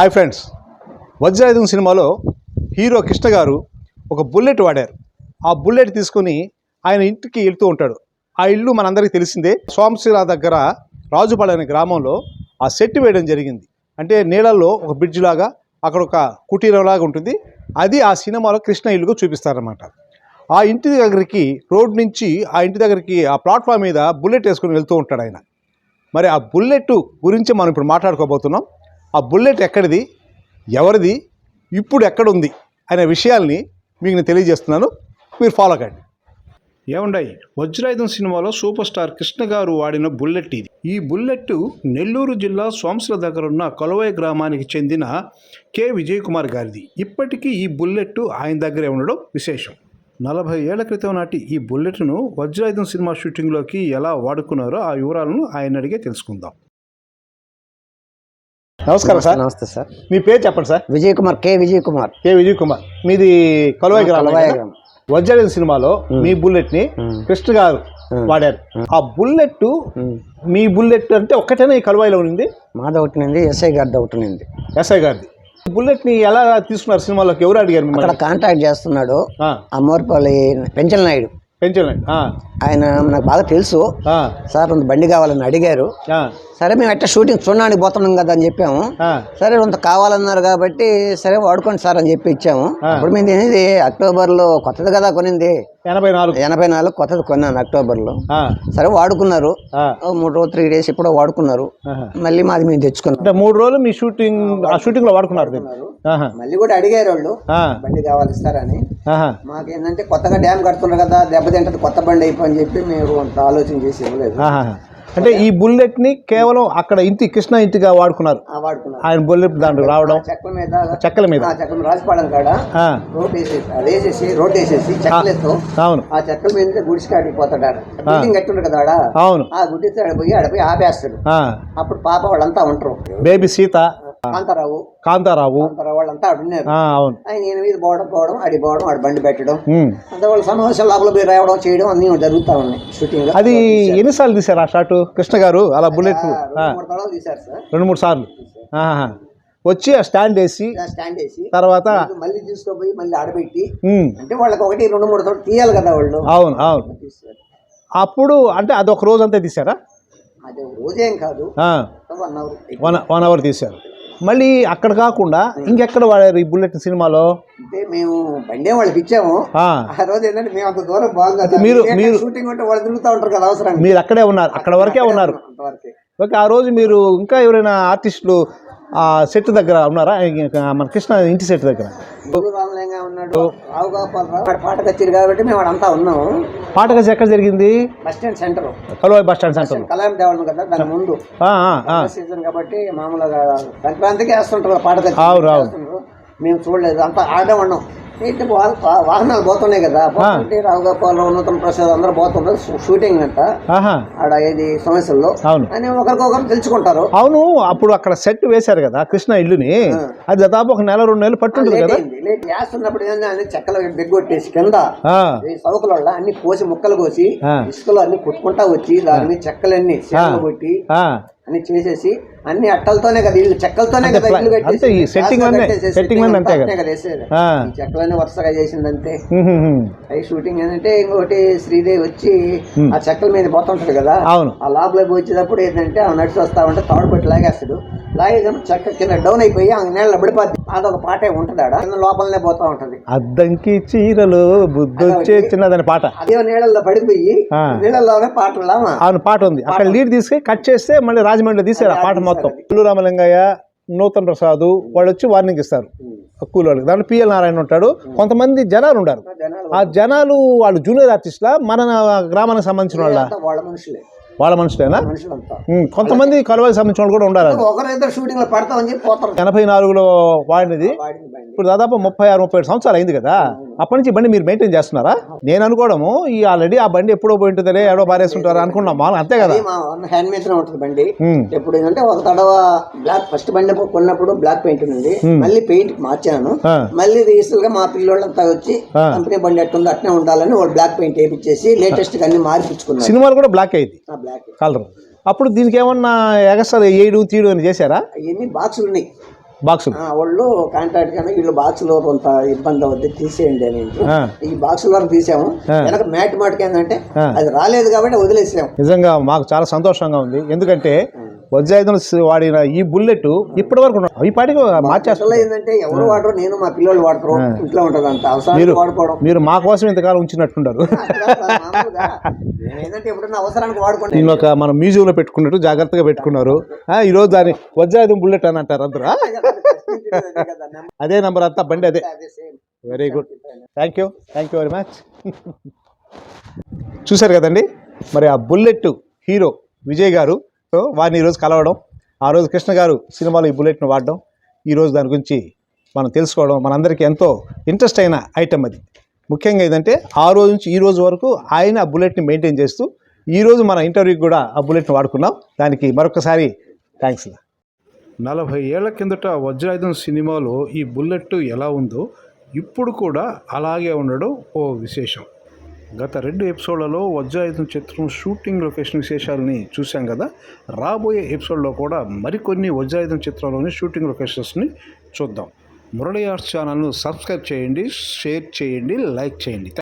Hi friends వజ్రాయుధం సినిమాలో hero Krishna గారు ఒక బుల్లెట్ వాడారు. ఆ బుల్లెట్ తీసుకుని ఆయన ఇంటికి వెళ్తూ ఉంటాడు. ఆ ఇల్లు మనందరికీ తెలిసిందే. సోమశిల దగ్గర రాజుపాడు అనే గ్రామంలో ఆ సెట్ వేయడం జరిగింది. అంటే నీళ్ళల్లో ఒక బ్రిడ్జ్ లాగా అక్కడ ఒక కుటీరం లాగా ఉంటుంది. అది ఆ సినిమాలో కృష్ణ ఇల్లుగా చూపిస్తారన్నమాట. ఆ ఇంటి దగ్గరికి రోడ్ నుంచి ఆ ఇంటి దగ్గరికి ఆ ప్లాట్ఫామ్ మీద బుల్లెట్ వేసుకుని వెళ్తూ ఉంటాడు ఆయన. మరి ఆ బుల్లెట్ గురించి మనం ఇప్పుడు మాట్లాడుకోబోతున్నాం. ఆ బుల్లెట్ ఎక్కడిది? ఎవరిది? ఇప్పుడు ఎక్కడుంది? అనే విషయాల్ని మీకు నేను తెలియజేస్తున్నాను. మీరు ఫాలో కండి. ఏముండయి వజ్రాయుధం సినిమాలో సూపర్ స్టార్ కృష్ణ గారు వాడిన బుల్లెట్ ఇది. ఈ బుల్లెట్ నెల్లూరు జిల్లా సోంసల దగ్గర ఉన్న కొలవై గ్రామానికి చెందిన కె. విజయ్ కుమార్ గారిది. ఇప్పటికీ ఈ బుల్లెట్ ఆయన దగ్గరే ఉండడం విశేషం. నలభై ఏళ్ళ క్రితం నాటి ఈ బుల్లెట్ను వజ్రాయుధం సినిమా షూటింగ్లోకి ఎలా వాడుకున్నారో ఆ వివరాలను ఆయన అడిగే తెలుసుకుందాం. నమస్కారం సార్. నమస్తే సార్. మీ పేరు చెప్పండి sir. Vijay Kumar K Vijay Kumar K Vijay Kumar మీది కలువాయి గ్రామం. వజ్రాయుధం సినిమాలో మీ. బుల్లెట్ని. కృష్ణ గారు. వాడారు. ఆ బుల్లెట్. మీ. బుల్లెట్ అంటే ఒక్కటేనా ఈ కలువాయిలో ఉంది మాది ఒకటి నింది ఎస్ఐ గారిది ఒకటి నింది ఎస్ఐ గారిది. బుల్లెట్ని ఎలా తీసుకున్నారు సినిమాలోకి? ఎవరు అడిగారు అక్కడ కాంటాక్ట్ చేస్తున్నాడు ఆ, అమ్మోర్పల్లి పెంచల్ నాయుడు ఆయన నాకు బాగా తెలుసు. సార్ కొంత బండి కావాలని అడిగారు. సరే మేము ఎట్లా షూటింగ్ చూడడానికి పోతున్నాం కదా అని చెప్పాము. సరే కొంత కావాలన్నారు కాబట్టి సరే వాడుకోండి సార్ అని చెప్పి ఇచ్చాము. ఆ. అప్పుడు మేము తినేది అక్టోబర్లో కొత్తది కదా కొనింది. ఎనభై నాలుగు ఎనభై నాలుగు కొత్తది కొన్నాను అక్టోబర్లో. సరే వాడుకున్నారు. మూడు రోజు త్రీ డేస్ ఇప్పుడు వాడుకున్నారు. మళ్ళీ మాది మేము తెచ్చుకున్నాం. మూడు రోజులు మీ షూటింగ్ షూటింగ్లో వాడుకున్నారు మళ్ళీ కూడా అడిగారు వాళ్ళు. బండి కావాలి ఇస్తారని ఆహా. మాకేంటంటే కొత్తగా డ్యామ్ కడుతున్నారు కదా దెబ్బతింటది కొత్త బండి అయిపోయి చెప్పి మేము కొంత ఆలోచన చేసి ఇవ్వలేదు. అంటే ఈ బుల్లెట్ని కేవలం అక్కడ ఇంటి కృష్ణ ఇంటిగా వాడుకున్నారు. ఆయన బుల్లెట్ దాంట్లో రావడం. చెక్కల మీద చెక్కల మీద. చెక్కల రాజపాలెం కాడ ఆ, రోడ్ వేసేసి అది వేసేసి రోడ్ వేసేసి చెక్కలెత్తు అవును. ఆ చెక్కల మీద గుడిసి కాడికి పోతాడు ఆడ. బిల్డింగ్ కట్టుండ్రు కదా ఆడ. అవును. ఆ గుడిసి ఆడ పోయి ఆడ పోయి ఆపేస్తాడు. అప్పుడు పాప వాళ్ళంతా ఉంటారు. బేబీ సీత కాంతారావు. కాంతారావు. వాళ్ళంతా అవును. ఆయన మీద పోవడం పోవడం ఆడి పోవడం ఆడ బండి పెట్టడం. అంత వాళ్ళ సమావేశం లోపల పోయి రావడం చేయడం అన్నీ జరుగుతూ ఉన్నాయి. షూటింగ్ అది ఎన్నిసార్లు తీశారు ఆ షాట్? కృష్ణ గారు అలా బుల్లెట్ రెండు మూడు తడవలు తీశారు సార్. రెండు మూడు సార్లు. వచ్చి ఆ స్టాండ్ వేసి స్టాండ్ వేసి తర్వాత మళ్ళీ తీసుకుపోయి మళ్ళీ ఆడబెట్టి అంటే వాళ్ళకి ఒకటి రెండు మూడు తోట తీయాలి కదా వాళ్ళు. అవును అవును. అప్పుడు అంటే అది ఒక రోజు అంతా తీశారా? అది రోజేం కాదు. One hour. One one hour తీశారు. మళ్ళీ అక్కడ కాకుండా ఇంకెక్కడ వాడారు ఈ బుల్లెట్ సినిమాలో? అంటే మేము బండి వాళ్ళకి ఇచ్చాము ఆ, రోజు ఏంటంటే మేము అంత దూరం బాగుంది మీరు- మీరు- షూటింగ్ ఉంటే వాళ్ళు తిరుగుతూ ఉంటారు కదా అవసరం మీరు అక్కడే ఉన్నారు. అక్కడ వరకే ఉన్నారు. ఓకే ఆ రోజు మీరు ఇంకా ఎవరైనా ఆర్టిస్టులు ఆ సెట్ దగ్గర ఉన్నారా? మన కృష్ణ ఇంటి సెట్ దగ్గర. పాట కచ్చారు కాబట్టి మేము వాడంతా ఉన్నాము పాట ఎక్కడ జరిగింది? Bus stand centre. Kaluvai bus stand సెంటర్లో కలాం దేవాలయం కదా దాని ముందు. సీజన్ కాబట్టి మామూలుగా సంక్రాంతికి వేస్తుంటారు పాట. వేస్తుంటారు. మేము చూడలేదు. అంతా ఆడే ఉన్నాం వా- వాహనాలు పోతున్నాయి కదా. పోతుంటే రావు గోపాలరావు నూతన ప్రసాద్ అందరూ పోతుంటారు షూ- షూటింగ్ అంట. ఆడ ఏది సమస్యల్లో. అని ఒకరికొకరు తెలుసుకుంటారు. అవును అప్పుడు అక్కడ సెట్ వేశారు కదా కృష్ణ ఇల్లుని. అది దాదాపు ఒక నెల రెండు నెలలు పట్టుంటుంది కదా? అయింది. లేట్ వేస్తున్నప్పుడు ఏంటంటే చెక్కలు దిగ్గొట్టేసి కింద ఈ సౌకల అన్ని కోసి ముక్కలు కోసి. ఇసుకలో అన్ని కొట్టుకుంటా వచ్చి దాని చెక్కలన్నీ కొట్టి. అన్ని చేసేసి అన్ని అట్టలతోనే కదా ఇల్లు చెక్కలతోనే కదా ఇల్లు కట్టేసి అంతే ఈ setting అన్నీ అంతే కదా. చెక్కలన్నీ వరుసగా చేసిందంతే. అవి షూటింగ్ ఏంటంటే ఇంకోటి శ్రీదేవి వచ్చి ఆ చెక్కల మీద పోతుంటది కదా అవును. ఆ లోపలికి వచ్చేటప్పుడు ఏంటంటే ఆ నడిచి వస్తా ఉంటే తాడు పెట్టి లాగేస్తాడు. లాగేటప్పుడు చెక్క కింద డౌన్ అయిపోయి ఆ నీళ్ళ పడిపోద్ది. అదొక పాటే ఉంటుంది ఆడ. కింద లోపలనే పోతా ఉంటది. అద్దంకి చీరలు బుద్ధొచ్చే చిన్నదని పాట. అదే నీళ్ళల్లో పడిపోయి. నీళ్ళలోనే పాటలు అవును పాట ఉంది. అక్కడ లీడ్ తీసుకొని కట్ చేస్తే మళ్ళీ రాజమండ్రిలో తీసారు ఆ పాట మొత్తం. పుల్లు రామలింగయ్య నూతన్ ప్రసాద్ వాళ్ళు వచ్చి వార్నింగ్ ఇస్తారు కూలి వాళ్ళకి. దాంట్లో పిఎల్ నారాయణ ఉంటాడు. కొంతమంది జనాలు జనాలు ఆ జనాలు వాళ్ళు జూనియర్ ఆర్టిస్ట్లా మన గ్రామానికి సంబంధించిన వాళ్ళ. వాళ్ళ మనుషులే. వాళ్ళ మనుషులేనా? కొంతమంది కలువకి సంబంధించిన వాళ్ళు కూడా ఉండాలి ఎనభై నాలుగులో వాడినది. ఇప్పుడు దాదాపు ముప్పై ఆరు ముప్పై ఏడు సంవత్సరాలు అయింది కదా. అప్పటి నుంచి బండి మీరు మెయింటైన్ చేస్తున్నారా? నేను అనుకోవడము ఈ ఆల్రెడీ ఆ బండి ఎప్పుడో పోయి ఉంటుందిలే ఎడో బారేస్తుంటారు అనుకున్నాం. మామూలు అంతే కదా. హ్యాండ్ మేడ్ ఉంటుంది బండి. ఎప్పుడు ఏంటంటే ఒక తడవ బ్లాక్ ఫస్ట్ బండి కొన్నప్పుడు బ్లాక్ పెయింట్ ఉంది మళ్ళీ పెయింట్ మార్చాను. మళ్ళీ రీసెంట్గా మా పిల్లోళ్ళంతా వచ్చి. కంపెనీ బండి ఎట్టుందో అట్నే ఉండాలని వాళ్ళు బ్లాక్ పెయింట్ వేయించేసి లేటెస్ట్గా అన్ని మార్పించుకున్నారు సినిమాలు కూడా బ్లాక్ అయింది బ్లాక్ కలర్ అప్పుడు దీనికి ఏమన్నా ఏడు తీయడం అని చేశారా? అవన్నీ బాక్సులు ఉన్నాయి. బాక్సులు. ఆ, వాళ్ళు కాంట్రాక్ట్ కానీ వీళ్ళు బాక్సులు కొంత ఇబ్బంది అవుద్ది తీసేయండి అని ఈ బాక్సుల వరకు తీసాము. వెనక మ్యాట్ మాటకి ఏంటంటే. అది రాలేదు కాబట్టి వదిలేసాము నిజంగా మాకు చాలా సంతోషంగా ఉంది. ఎందుకంటే వజ్రాయుధం వాడిన ఈ బుల్లెట్ ఇప్పటి వరకు ఈ పాటికి మార్చేస్తారు ఏంటంటే ఎవరు వాడరు నేను మా పిల్లలు వాడరు ఇంట్లో ఉంటది అంత అవసరానికి మీరు- వాడుకోవడం. మీరు మా కోసం ఇంతకాలం దీని ఒక మనం మ్యూజియంలో పెట్టుకున్నట్టు జాగ్రత్తగా పెట్టుకున్నారు. ఆ, ఈ రోజు దాని వజ్రాయుధం బుల్లెట్ అని అంటారు అందరూ? అదే నెంబర్ అంతా బండి అదే. Very good thank you thank you very much చూశారు కదండి? మరి ఆ బుల్లెట్ హీరో విజయ్ గారు సో వారిని ఈరోజు కలవడం ఆ రోజు కృష్ణ గారు సినిమాలో ఈ బుల్లెట్ను వాడడం ఈరోజు దాని గురించి మనం తెలుసుకోవడం మనందరికీ ఎంతో ఇంట్రెస్ట్ అయిన ఐటమ్ అది. ముఖ్యంగా ఏంటంటే ఆ రోజు నుంచి ఈ రోజు వరకు ఆయన ఆ బుల్లెట్ని మెయింటైన్ చేస్తూ ఈరోజు మన ఇంటర్వ్యూకి కూడా ఆ బుల్లెట్ని వాడుకున్నాం. దానికి మరొకసారి థ్యాంక్స్ నలభై ఏళ్ళ కిందట వజ్రాయుధం సినిమాలో ఈ బుల్లెట్ ఎలా ఉందో ఇప్పుడు కూడా అలాగే ఉండడం ఓ విశేషం. గత రెండు ఎపిసోడ్లలో వజ్రాయుధం చిత్రం షూటింగ్ లొకేషన్ విశేషాలని చూసాం కదా. రాబోయే ఎపిసోడ్లో కూడా మరికొన్ని వజ్రాయుధం చిత్రంలోని షూటింగ్ లొకేషన్స్ని చూద్దాం. మురళి ఆర్ట్స్ ఛానల్ను సబ్స్క్రైబ్ చేయండి షేర్ చేయండి లైక్ చేయండి.